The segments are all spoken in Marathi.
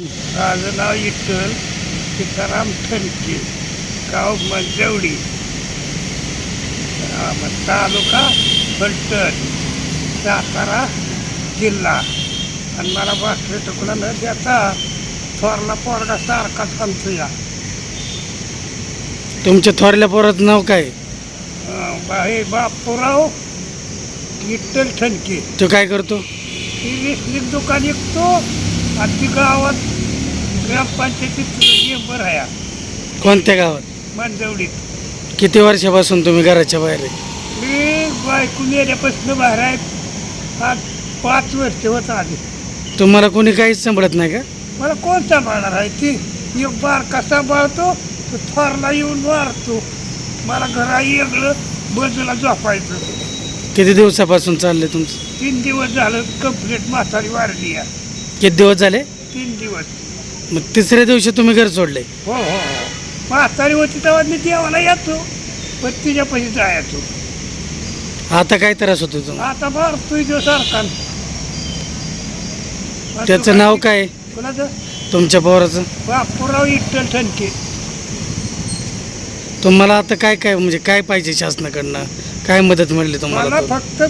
माझं नाव विठ्ठल सीताराम ठणके गाव मंजवडी. तालुका फलटण सातारा जिल्हा. आणि मला बासरी तुकडा न देता थोरला पोरगा सारखाच आमचं या. तुमच्या थोरल्या पोराचं नाव काय? अं, बा- हे बापूराव विठ्ठल ठणके तो काय करतो? ती दुकान विकतो. आणि ती गावात ग्रामपंचायतीत मेंबर आहे. कोणत्या गावात? मंजवडीत. किती वर्षापासून तुम्ही घराच्या बाहेर आहे? मी बायकून येण्यापासून बाहेर आहे. आज पाच वर्ष होत आली. तुम्हाला कोणी काहीच सांभाळत नाही का? मला कोण सांभाळणार आहे? ती एक बार कसा सांभाळतो तो थोरला येऊन मारतो मला घरा वेगळं बाजूला झोपायचं. किती दिवसापासून चाललंय तुमचं? तीन दिवस झालं कंप्लीट म्हातारी वारली आहे. किती दिवस झाले? तीन दिवस. मग तिसऱ्या दिवशी तुम्ही घर सोडले. हो हो हो. म्हातारी होती तेव्हा मी देवाला येतो पण तिच्या पैसे जायचो. आता काय त्रास होतो तुम्हाला? आता मारतोय जो सरकार. त्याचं नाव काय? आहे? कोणाचं? तुमच्या पोराचं? बापूराव विठ्ठल ठणके. तुम्हाला आता काय काय म्हणजे काय पाहिजे शासनाकडनं? काय मदत मिळली तुम्हाला मला तो? फक्त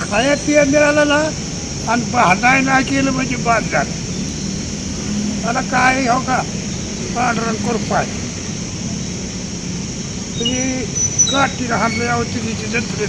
खाया पिया मिळालं ना आणि भांडाय नाही केलं म्हणजे बाद झालं. मला काय हो का? पांढरण कृपाय तुम्ही काठी हाणलं यावं तिची जत्रेत